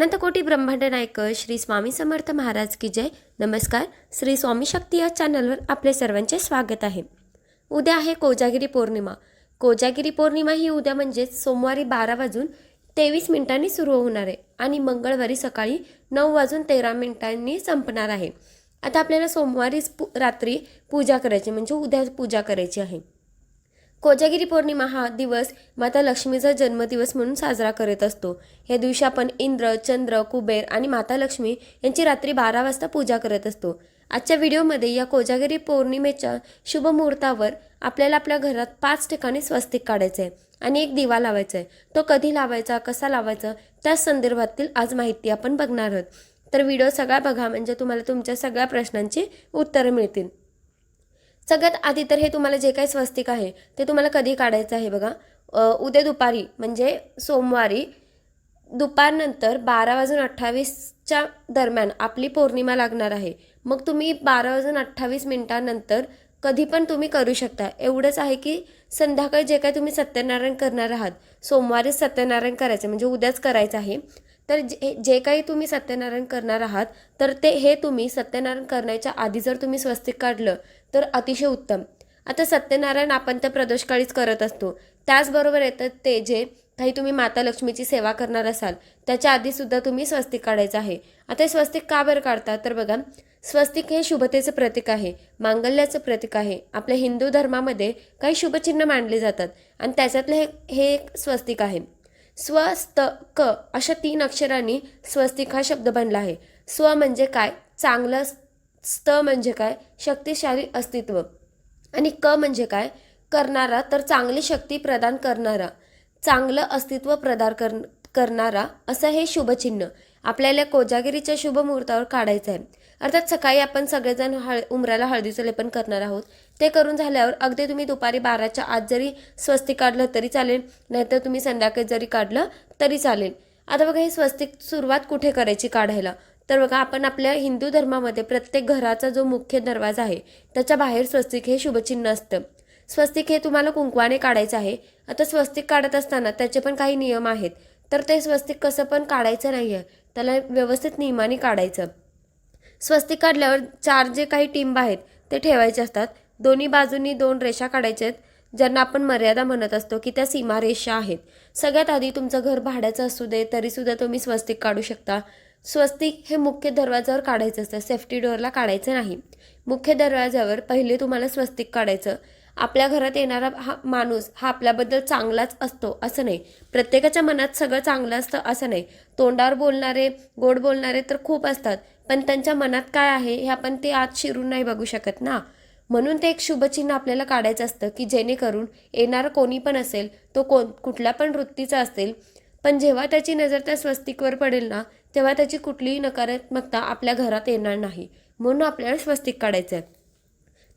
अनंतकोटी ब्रह्मांड नायक श्री स्वामी समर्थ महाराज की जय. नमस्कार. श्री स्वामी शक्ती या चॅनलवर आपले सर्वांचे स्वागत आहे. उद्या आहे कोजागिरी पौर्णिमा. कोजागिरी पौर्णिमा ही उद्या म्हणजेच सोमवारी बारा वाजून तेवीस मिनिटांनी सुरू होणार आहे आणि मंगळवारी सकाळी नऊ वाजून तेरा मिनिटांनी संपणार आहे. आता आपल्याला सोमवारीच पू रात्री पूजा करायची म्हणजे उद्या पूजा करायची आहे. कोजागिरी पौर्णिमा हा दिवस माता लक्ष्मीचा जन्मदिवस म्हणून साजरा करत असतो. या दिवशी आपण इंद्र चंद्र कुबेर आणि माता लक्ष्मी यांची रात्री बारा वाजता पूजा करत असतो. आजच्या व्हिडिओमध्ये या कोजागिरी पौर्णिमेच्या शुभ मुहूर्तावर आपल्याला आपल्या घरात पाच ठिकाणी स्वस्तिक काढायचं आहे आणि एक दिवा लावायचा आहे तो कधी लावायचा कसा लावायचा त्या संदर्भातील आज माहिती आपण बघणार आहोत. तर व्हिडिओ सगळा बघा म्हणजे तुम्हाला तुमच्या सगळ्या प्रश्नांची उत्तरं मिळतील. सगळ्यात आधी तर हे तुम्हाला जे काही स्वस्तिक आहे ते तुम्हाला कधी काढायचं आहे बघा. उद्या दुपारी म्हणजे सोमवारी दुपारनंतर बारा वाजून अठ्ठावीसच्या दरम्यान आपली पौर्णिमा लागणार आहे. मग तुम्ही बारा वाजून अठ्ठावीस मिनिटानंतर कधी पण तुम्ही करू शकता. एवढंच आहे की संध्याकाळी जे काही तुम्ही सत्यनारायण करणार आहात सोमवारीच सत्यनारायण करायचं म्हणजे उद्याच करायचं आहे. तर जे जे काही तुम्ही सत्यनारायण करणार आहात तर ते हे तुम्ही सत्यनारायण करण्याच्या आधी जर तुम्ही स्वस्तिक काढलं तर अतिशय उत्तम. आता सत्यनारायण आपण तर प्रदोषकाळीच करत असतो. त्याचबरोबर येतं ते जे काही तुम्ही माता लक्ष्मीची सेवा करणार असाल त्याच्या आधीसुद्धा तुम्ही स्वस्तिक काढायचं आहे. आता हे स्वस्तिक का बरं काढता तर बघा स्वस्तिक हे शुभतेचं प्रतीक आहे मांगल्याचं प्रतीक आहे. आपल्या हिंदू धर्मामध्ये काही शुभचिन्ह मानले जातात आणि त्याच्यातलं हे हे एक स्वस्तिक आहे. स्वस्त क अशा तीन अक्षरांनी स्वस्तिक हा शब्द बनला आहे. स्व म्हणजे काय? चांगलं स्त म्हणजे काय? शक्तिशाली अस्तित्व. आणि क म्हणजे काय? करणारा तर चांगली शक्ती प्रदान करणारा. चांगलं अस्तित्व प्रदान कर करणारा असं हे शुभचिन्ह. आपल्याला कोजागिरीच्या शुभ मुहूर्तावर काढायचं आहे अर्थात सकाळी आपण सगळेजण हळ उमराला हळदीचं लेपन करणार आहोत. ते करून झाल्यावर अगदी तुम्ही दुपारी बाराच्या आत जरी स्वस्तिक काढलं तरी चालेल. नाहीतर तुम्ही संध्याकाळी जरी काढलं तरी चालेल. आता बघा हे स्वस्तिक सुरुवात कुठे करायची काढायला? तर बघा आपण आपल्या हिंदू धर्मामध्ये प्रत्येक घराचा जो मुख्य दरवाजा आहे त्याच्या बाहेर स्वस्तिक हे शुभचिन्ह असतं. स्वस्तिक हे तुम्हाला कुंकवाने काढायचं आहे. आता स्वस्तिक काढत असताना त्याचे पण काही नियम आहेत. तर ते स्वस्तिक कसं पण काढायचं नाही आहे त्याला व्यवस्थित नियमाने काढायचं. स्वस्तिक काढल्यावर चार जे काही टिंब आहेत ते ठेवायचे असतात. दोन्ही बाजूंनी दोन रेषा काढायच्या आहेत ज्यांना आपण मर्यादा म्हणत असतो की त्या सीमारेषा आहेत. सगळ्यात आधी तुमचं घर भाड्याचं असू दे तरीसुद्धा तुम्ही स्वस्तिक काढू शकता. स्वस्तिक हे मुख्य दरवाजावर काढायचं असतं. सेफ्टी डोअरला काढायचं नाही. मुख्य दरवाजावर पहिले तुम्हाला स्वस्तिक काढायचं. आपल्या घरात येणारा हा माणूस हा आपल्याबद्दल चांगलाच असतो असं नाही. प्रत्येकाच्या मनात सगळं चांगलं असतं असं नाही. तोंडावर बोलणारे गोड बोलणारे तर खूप असतात. पण त्यांच्या मनात काय आहे हे आपण ते आत शिरून नाही बघू शकत ना. म्हणून ते एक शुभचिन्ह आपल्याला काढायचं असतं की जेणेकरून येणारा कोणी पण असेल तो कोण कुठल्या पण वृत्तीचा असेल पण जेव्हा त्याची नजर त्या स्वस्तिकवर पडेल ना तेव्हा त्याची कुठलीही नकारात्मकता आपल्या घरात येणार नाही. म्हणून आपल्याला स्वस्तिक काढायचं आहे.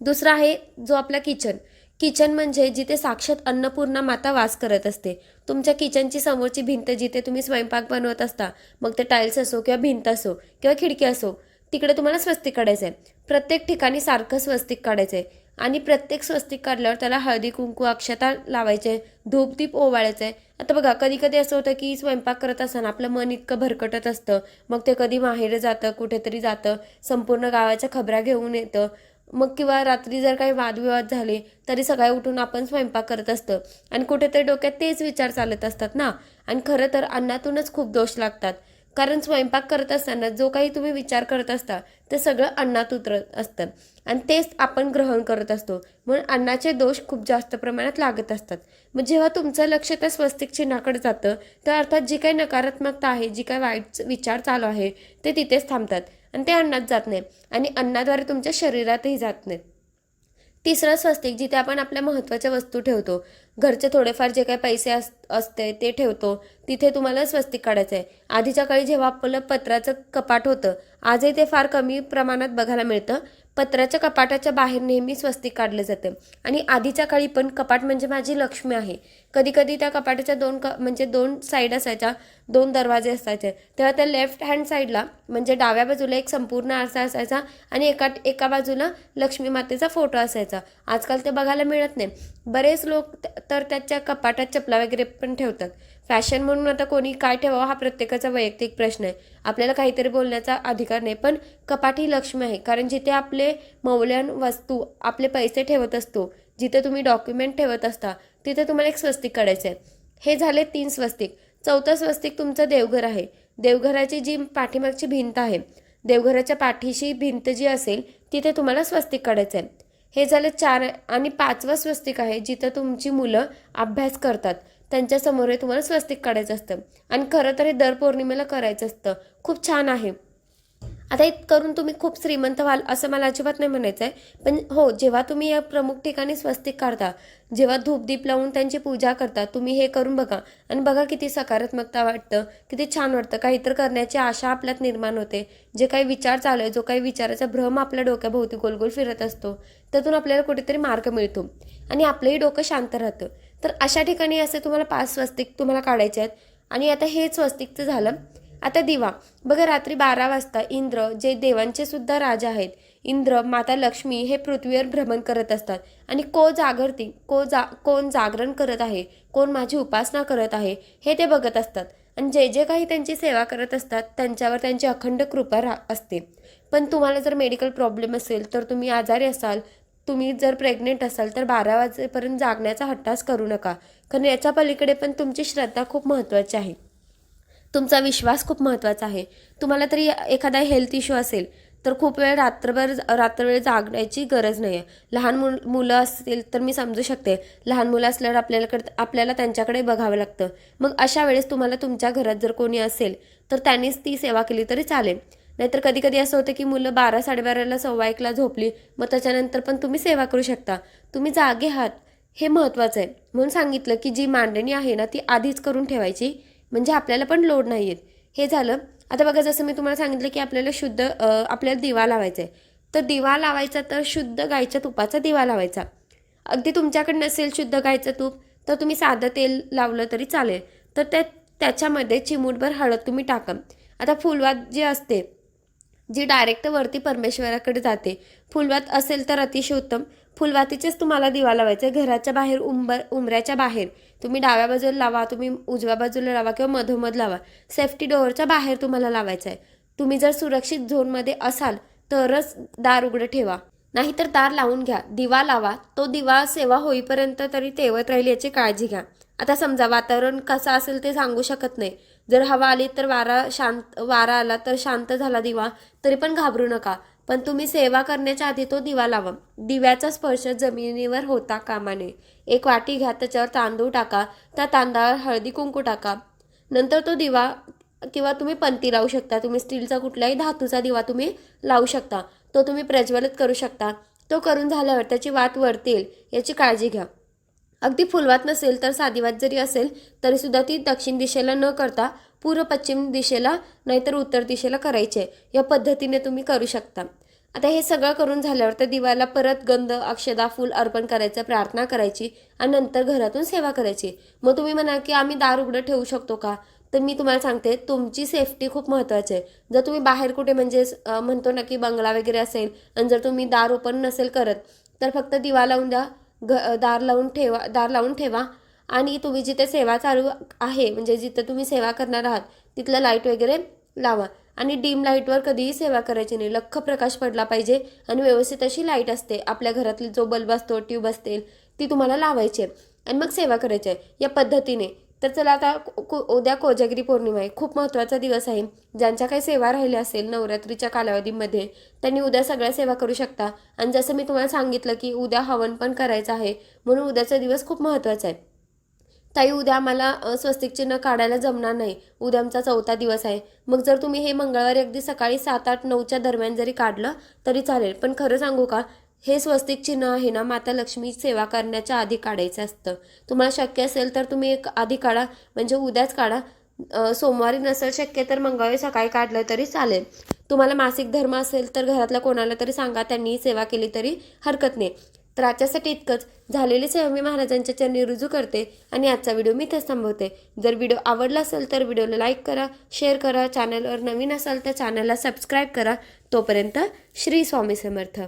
दुसरा आहे जो आपला किचन. किचन म्हणजे जिथे साक्षात अन्नपूर्णा माता वास करत असते. तुमच्या किचनची समोरची भिंत जिथे तुम्ही स्वयंपाक बनवत असता मग ते टाईल्स असो किंवा भिंत असो किंवा खिडकी असो तिकडे तुम्हाला स्वस्तिक काढायचं आहे. प्रत्येक ठिकाणी सारखं स्वस्तिक काढायचं आहे. आणि प्रत्येक स्वस्तिक काढल्यावर त्याला हळदी कुंकू अक्षता लावायचे धूपदीप ओवाळायचं आहे आता बघा कधी कधी असं होतं की स्वयंपाक करत असताना आपलं मन इतकं भरकटत असतं. मग ते कधी माहेर जातं कुठेतरी जातं संपूर्ण गावाच्या खबऱ्या घेऊन येतं. मग किंवा रात्री जर काही वादविवाद झाले तरी सकाळी उठून आपण स्वयंपाक करत असतं. आणि कुठेतरी डोक्यात तेच विचार चालत असतात ना. आणि खरं तर अन्नातूनच खूप दोष लागतात. कारण स्वयंपाक करत असताना जो काही तुम्ही विचार करत असता ते सगळं अन्नात उतरत असतं. आणि तेच आपण ग्रहण करत असतो. म्हणून अन्नाचे दोष खूप जास्त प्रमाणात लागत असतात. मग जेव्हा तुमचं लक्ष त्या स्वस्तिक चिन्हाकडे जातं तर अर्थात जी काही नकारात्मकता आहे जी काही वाईट विचार चालू आहे ते तिथेच थांबतात. आणि ते अन्नात जात नाही. आणि अन्नाद्वारे तुमच्या शरीरातही जात नाहीत तिसरं स्वस्तिक जिथे आपण आपल्या महत्त्वाच्या वस्तू ठेवतो. घरचे थोडेफार जे काही पैसे अस असते ते ठेवतो. तिथे तुम्हाला स्वस्तिक काढायचं आहे आधीच्या काळी जेव्हा आपलं पत्राचं कपाट होतं आजही ते फार कमी प्रमाणात बघायला मिळतं. पत्राच्या कपाटाच्या बाहेर नेहमी स्वस्तिक काढलं जातं. आणि आधीच्या काळी पण कपाट म्हणजे माझी लक्ष्मी आहे. कधी कधी त्या कपाटाच्या दोन क म्हणजे दोन साईड असायच्या दोन दरवाजे असायचे. तेव्हा त्या लेफ्ट हँड साईडला म्हणजे डाव्या बाजूला एक संपूर्ण आरसा असायचा आणि एका एका बाजूला लक्ष्मी मातेचा फोटो असायचा. आजकाल ते बघायला मिळत नाही. बरेच लोक तर त्याच्या कपाटात चपला वगैरे पण ठेवतात. फॅशन म्हणून आता कोणी काय ठेवावं हा प्रत्येकाचा वैयक्तिक प्रश्न आहे. आपल्याला काहीतरी बोलण्याचा अधिकार नाही पण कपाट ही लक्ष्मी आहे. कारण जिथे आपले मौल्यवान वस्तू आपले पैसे ठेवत असतो जिथे तुम्ही डॉक्युमेंट ठेवत असता तिथे तुम्हाला एक स्वस्तिक काढायचं आहे. हे झाले तीन स्वस्तिक. चौथं स्वस्तिक तुमचं देवघर आहे. देवघराची जी पाठीमागची भिंत आहे देवघराच्या पाठीशी भिंत जी असेल तिथे तुम्हाला स्वस्तिक काढायचं आहे. हे झालं चार आणि पाचवं स्वस्तिक आहे जिथं तुमची मुलं अभ्यास करतात. त्यांच्यासमोर हे तुम्हाला स्वस्तिक काढायचं असतं. आणि खरं तर हे दर पौर्णिमेला करायचं असतं. खूप छान आहे. आता हे करून तुम्ही खूप श्रीमंत व्हाल असं मला अजिबात नाही म्हणायचं आहे पण हो जेव्हा तुम्ही या प्रमुख ठिकाणी स्वस्तिक काढता जेव्हा धूपदीप लावून त्यांची पूजा करता तुम्ही हे करून बघा. आणि बघा किती सकारात्मकता वाटतं किती छान वाटतं. काहीतरी करण्याची आशा आपल्यात निर्माण होते. जे काही विचार चालू आहे जो काही विचाराचा भ्रम आपल्या डोक्याभोवती गोल गोल फिरत असतो त्यातून आपल्याला कुठेतरी मार्ग मिळतो. आणि आपलंही डोकं शांत राहतं. तर अशा ठिकाणी असे तुम्हाला पाच स्वस्तिक तुम्हाला काढायचे आहेत. आणि आता हे स्वस्तिकचं झालं. आता दिवा. बघा रात्री बारा वाजता इंद्र जे देवांचे सुद्धा राजा आहेत इंद्र माता लक्ष्मी हे पृथ्वीवर भ्रमण करत असतात. आणि को जागरती को जा कोण जागरण करत आहे कोण माझी उपासना करत आहे हे ते बघत असतात. आणि जे जे काही त्यांची सेवा करत असतात त्यांच्यावर त्यांची अखंड कृपा रा असते. पण तुम्हाला जर मेडिकल प्रॉब्लेम असेल तर तुम्ही आजारी असाल तुम्ही जर प्रेग्नेंट असाल तर बारा वाजेपर्यंत जागण्याचा हट्टास करू नका. कारण याच्या पलीकडे पण तुमची श्रद्धा खूप महत्त्वाची आहे. तुमचा विश्वास खूप महत्त्वाचा आहे. तुम्हाला तरी एखादा हेल्थ इश्यू असेल तर खूप वेळ रात्रभर रात्रवेळ जागण्याची गरज नाही आहे लहान मुल मुलं असतील तर मी समजू शकते. लहान मुलं असल्यावर आपल्याकडे आपल्याला त्यांच्याकडे बघावं लागतं. मग अशा वेळेस तुम्हाला तुमच्या घरात जर कोणी असेल तर त्यांनीच ती सेवा केली तरी चालेल. नाहीतर कधी कधी असं होतं की मुलं बारा साडेबाराला सव्वा एकला झोपली मग त्याच्यानंतर पण तुम्ही सेवा करू शकता. तुम्ही जागे आहात हे महत्त्वाचं आहे. म्हणून सांगितलं की जी मांडणी आहे ना ती आधीच करून ठेवायची म्हणजे आपल्याला पण लोड नाही आहेत हे झालं. आता बघा जसं मी तुम्हाला सांगितलं की आपल्याला शुद्ध आपल्याला दिवा लावायचा आहे तर दिवा लावायचा तर शुद्ध गाईच्या तुपाचा दिवा लावायचा. अगदी तुमच्याकडे नसेल शुद्ध गाईचं तूप तर तुम्ही साधं तेल लावलं तरी चालेल. तर त्या त्याच्यामध्ये चिमूटभर हळद तुम्ही टाका. आता फुलवात जे असते जी डायरेक्ट वरती परमेश्वराकडे जाते. फुलवात असेल तर अतिशय उत्तम. फुलवातीचेच तुम्हाला दिवा लावायचे आहे. घराच्या बाहेर उंबर उंबऱ्याच्या बाहेर. तुम्ही डाव्या बाजूला लावा तुम्ही उजव्या बाजूला लावा किंवा मधोमध लावा. सेफ्टी डोअरच्या बाहेर तुम्हाला लावायचं आहे. तुम्ही जर सुरक्षित झोनमध्ये असाल तरच दार उघडं ठेवा. नाहीतर दार लावून घ्या. दिवा लावा. तो दिवा सेवा होईपर्यंत तरी तेवत राहील याची काळजी घ्या. आता समजा वातावरण कसं असेल ते सांगू शकत नाही. जर हवा आली तर वारा शांत वारा आला तर शांत झाला दिवा तरी पण घाबरू नका. पण तुम्ही सेवा करण्याच्या आधी तो दिवा लावा. दिव्याचा स्पर्श जमिनीवर होता कामा नये एक वाटी घ्या त्याच्यावर तांदूळ टाका. त्या तांदळावर हळदी कुंकू टाका. नंतर तो दिवा किंवा तुम्ही पंती लावू शकता. तुम्ही स्टीलचा कुठलाही धातूचा दिवा तुम्ही लावू शकता. तो तुम्ही प्रज्वलित करू शकता. तो करून झाल्यावर त्याची वात वरतील याची काळजी घ्या. अगदी फुलवात नसेल तर साधीवात जरी असेल तरीसुद्धा ती दक्षिण दिशेला न करता पूर्व पश्चिम दिशेला नाहीतर उत्तर दिशेला करायची. आहे या पद्धतीने तुम्ही करू शकता. आता हे सगळं करून झाल्यावर तर दिवाला परत गंध अक्षदा फूल अर्पण करायचं प्रार्थना करायची आणि नंतर घरातून सेवा करायची. मग तुम्ही म्हणा की आम्ही दार उघडं ठेवू शकतो का? तर मी तुम्हाला सांगते तुमची सेफ्टी खूप महत्त्वाची आहे. जर तुम्ही बाहेर कुठे म्हणजे म्हणतो ना की बंगला वगैरे असेल आणि जर तुम्ही दार ओपन नसेल करत तर फक्त दिवा लावून द्या. घ दार लावून ठेवा दार लावून ठेवा. आणि तुम्ही जिथे सेवा चालू आहे म्हणजे जिथं तुम्ही सेवा करणार आहात तिथलं लाइट वगैरे लावा. आणि डीम लाईटवर कधीही सेवा करायची नाही. लख्ख प्रकाश पडला पाहिजे आणि व्यवस्थित अशी लाइट असते. आपल्या घरातली जो बल्ब असतो ट्यूब असतील ती तुम्हाला लावायची आहे. आणि मग सेवा करायची आहे. या पद्धतीने तर चला आता को- उद्या कोजागिरी पौर्णिमा आहे. खूप महत्त्वाचा दिवस आहे. ज्यांच्या काही सेवा राहिल्या असेल नवरात्रीच्या कालावधीमध्ये त्यांनी उद्या सगळ्या सेवा करू शकता. आणि जसं मी तुम्हाला सांगितलं की उद्या हवन पण करायचं आहे म्हणून उद्याचा दिवस खूप महत्त्वाचा आहे. ताई उद्या आम्हाला स्वस्तिक चिन्ह काढायला जमणार नाही. उद्या आमचा चौथा दिवस आहे. मग जर तुम्ही हे मंगळवारी अगदी सकाळी सात आठ नऊच्या दरम्यान जरी काढलं तरी चालेल. पण खरं सांगू का हे स्वस्तिक चिन्ह आहे ना माता लक्ष्मी सेवा करण्याच्या आधी काढायचं असतं. तुम्हाला शक्य असेल तर तुम्ही एक आधी काढा म्हणजे उद्याच काढा. सोमवारी नसेल शक्य तर मंगळवारी सकाळी काढलं तरी चालेल. तुम्हाला मासिक धर्म असेल तर घरातल्या कोणाला तरी सांगा त्यांनी सेवा केली तरी हरकत नाही. तर आजच्यासाठी इतकंच. झालेली सेवा मी महाराजांच्या चरणी रुजू करते आणि आजचा व्हिडिओ मी इथेच थांबवते. जर व्हिडिओ आवडला असेल तर व्हिडिओला लाईक करा शेअर करा चॅनलवर नवीन असाल तर चॅनलला सबस्क्राईब करा. तोपर्यंत श्री स्वामी समर्थ.